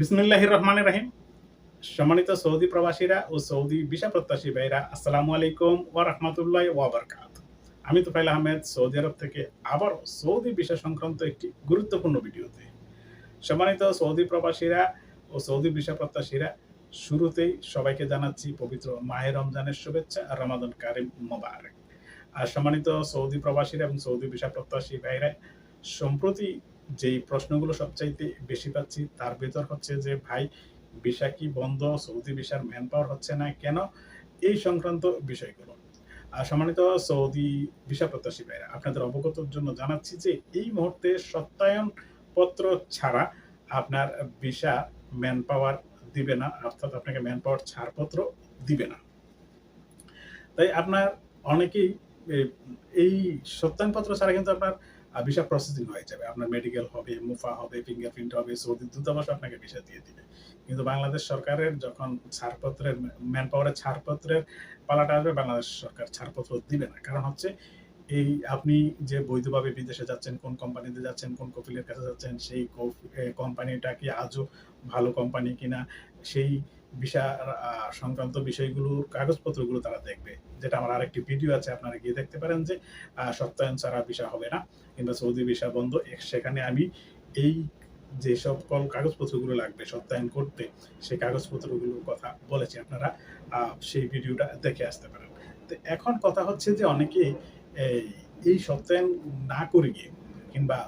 বিসমিল্লাহ রহমান রাহিম। সম্মানিত সৌদি প্রবাসীরা ও সৌদি ভিসা প্রত্যাশী ভাইরা, আসসালামু আলাইকুম ওয়া রাহমাতুল্লাহ ওয়া বারাকাত আমি তোফাইল আহমেদ, সৌদি আরব থেকে আবার সৌদি ভিসা সংক্রান্ত একটি গুরুত্বপূর্ণ ভিডিওতে। সম্মানিত সৌদি প্রবাসীরা ও সৌদি ভিসা প্রত্যাশীরা, শুরুতেই সবাইকে জানাচ্ছি পবিত্র মাহে রমজানের শুভেচ্ছা, রমাদান কারিম মোবারক। আর সম্মানিত সৌদি প্রবাসীরা এবং সৌদি ভিসা প্রত্যাশী ভাইরা, সম্প্রতি যেই প্রশ্নগুলো সবচাইতে বেশি পাচ্ছি, তার ভেতর হচ্ছে যে, ভাই, ভিসা কি বন্ধ? সৌদি ভিসার ম্যান পাওয়ার হচ্ছে না কেন? এই সংক্রান্ত বিষয়গুলো। সম্মানিত সৌদি ভিসা প্রত্যাশী ভাইরা, আপনাদের অবগতর জন্য জানাচ্ছি যে, এই মুহূর্তে সত্যায়ন পত্র ছাড়া আপনার ভিসা ম্যান পাওয়ার দিবে না, অর্থাৎ আপনাকে ম্যান পাওয়ার ছাড়পত্র দিবে না। তাই আপনার অনেকেই এই সত্যায়নপত্র ছাড়া কিন্তু আপনার ভিসা প্রসেসিং হয়ে যাবে। আপনার মেডিকেল হবে, মুফা হবে ফিঙ্গারপ্রিন্ট হবে, সৌদি দূতাবাস আপনাকে ভিসা দিয়ে দিবে। কিন্তু বাংলাদেশ সরকারের যখন ছাড়পত্রের ম্যান পাওয়ারের ছাড়পত্রের পালাটা আসবে, বাংলাদেশ সরকার ছাড়পত্র দিবে না। কারণ হচ্ছে, এই আপনি যে বৈধভাবে বিদেশে যাচ্ছেন, কোন কোম্পানিতে যাচ্ছেন, কোন কপিলের কাছে যাচ্ছেন, সেই কোম্পানিটা কি আজও ভালো কোম্পানি কিনা, সেই ভিসা সংক্রান্ত বিষয়গুলোর কাগজপত্রগুলো তারা দেখবে। যেটা আমার আরেকটি ভিডিও আছে, আপনারা গিয়ে দেখতে পারেন যে সত্যায়ন ছাড়া ভিসা হবে না, কিংবা সৌদি ভিসা বন্ধ সেখানে আমি এই যে সকল কাগজপত্রগুলো লাগবে সত্যায়ন করতে, সেই কাগজপত্রগুলোর কথা বলেছি। আপনারা সেই ভিডিওটা দেখে আসতে পারেন। তো এখন কথা হচ্ছে যে, অনেকে এই সত্যায়ন না করে গিয়ে, কিংবা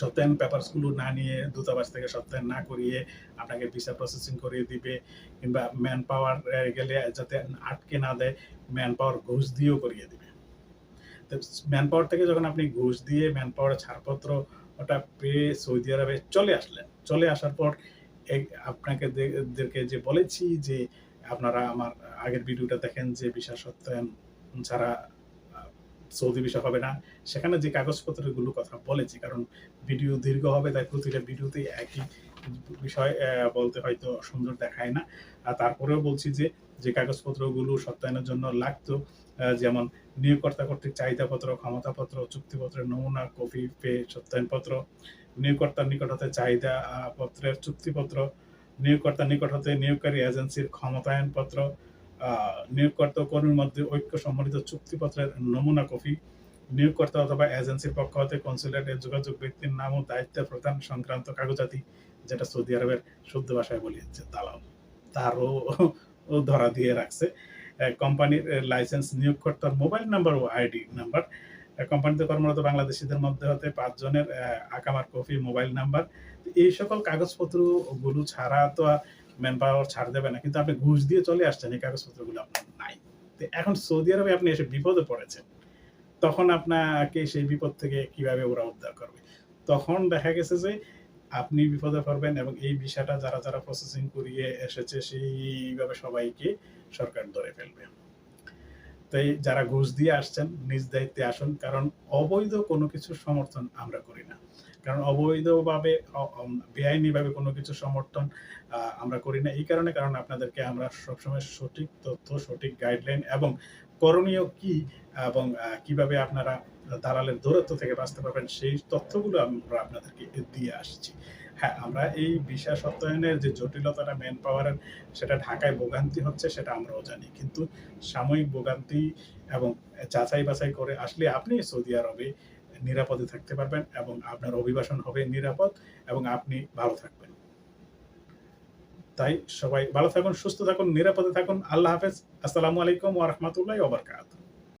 সত্যায়ন পেপারসগুলো না নিয়ে, দূতাবাস থেকে সত্যায়ন না করিয়ে আপনাকে ভিসা প্রসেসিং করিয়ে দিবে কিংবা ম্যান পাওয়ার গেলে যাতে আটকে না দেয় ম্যান পাওয়ার ঘুষ দিয়েও করিয়ে দিবে। ম্যান পাওয়ার থেকে যখন আপনি ঘুষ দিয়ে ম্যান পাওয়ারের ছাড়পত্র ওটা পেয়ে সৌদি আরবে চলে আসলেন, চলে আসার পর আপনাকে যে বলেছি যে আপনারা আমার আগের ভিডিওটা দেখেন যে ভিসা সত্যায়ন ছাড়া সৌদি ভিসা হবে না। সেখানে যে কাগজপত্রগুলো কথা বলেছি, কারণ ভিডিও দীর্ঘ হবে, তাই প্রতিটা ভিডিওতেই একই বিষয় বলতে হয়তো সুন্দর দেখায় না। আর তারপরেও বলছি যে যে কাগজপত্রগুলো সত্যায়নের জন্য লাগতো যেমন নিয়োগকর্তা কর্তৃক চাহিদাপত্র, ক্ষমতাপত্র, চুক্তিপত্রের নমুনা, কপি, পে, সত্যায়নপত্র, নিয়োগকর্তার নিকট হতে চাহিদা পত্রের চুক্তিপত্র, নিয়োগকর্তার নিকট হতে নিয়োগকারী এজেন্সির ক্ষমতায়নপত্র নিয়োগকর্তা কর্মীর মধ্যে ঐক্য সম্বলিত চুক্তিপত্রের নমুনা কপি, নিয়োগকর্তা অথবা এজেন্সির পক্ষ হতে কনসুলেটের যোগাযোগ ব্যক্তির নাম ও দায়িত্ব প্রদান সংক্রান্ত কাগজাতি যেটা সৌদি আরবের শুদ্ধ ভাষায় বলি হচ্ছে দালাল, তারও ধরা দিয়ে রাখছে। কোম্পানির লাইসেন্স নিয়োগকর্তার মোবাইল নাম্বার ও আইডি নাম্বার। কোম্পানিতে কর্মরত বাংলাদেশিদের মধ্যে হতে পাঁচজনের আকামার কপি, মোবাইল নাম্বার। এই সকল কাগজপত্রগুলো ছাড়া তো ম্যান পাওয়ার ছাড় দেবে না, কিন্তু আপনি ঘুষ দিয়ে চলে আসছেন এই কাগজপত্রগুলো আপনার নাই। তো এখন সৌদি আরবে আপনি এসে বিপদে পড়েছেন, তখন আপনাকে সেই বিপদ থেকে কীভাবে ওরা উদ্ধার করবে? তখন দেখা গেছে যে আপনি বিপদে পড়বেন এবং এই বিষয়টা যারা যারা প্রসেসিং করিয়ে এসেছে, সেইভাবে সবাইকে সরকার ধরে ফেলবে। তাই যারা ঘুষ দিয়ে আসছেন, নিজ দায়িত্বে আসুন, কারণ অবৈধ কোনো কিছুর সমর্থন আমরা করি না। কারণ অবৈধভাবে বেআইনিভাবে কোনো কিছু সমর্থন আমরা করি না। এই কারণে কারণ আপনাদেরকে আমরা সবসময় সঠিক তথ্য, সঠিক গাইডলাইন এবং করণীয় কি এবং কীভাবে আপনারা দালালের দূরত্ব থেকে বাঁচতে পারবেন, সেই তথ্যগুলো আমরা আপনাদেরকে দিয়ে আসছি। হ্যাঁ আমরা এই ভিসা সত্যায়নের যে জটিলতাটা ম্যান পাওয়ারের সেটা ঢাকায় ভোগান্তি হচ্ছে, সেটা আমরাও জানি। কিন্তু সাময়িক ভোগান্তি এবং যাচাই বাছাই করে আসলে আপনি সৌদি আরবে নিরাপদে থাকতে পারবেন এবং আপনার অভিবাসন হবে নিরাপদ এবং আপনি ভালো থাকবেন। তাই সবাই ভালো থাকুন, সুস্থ থাকুন, নিরাপদে থাকুন। আল্লাহ হাফেজ। আসসালামু আলাইকুম ওয়া রাহমাতুল্লাহি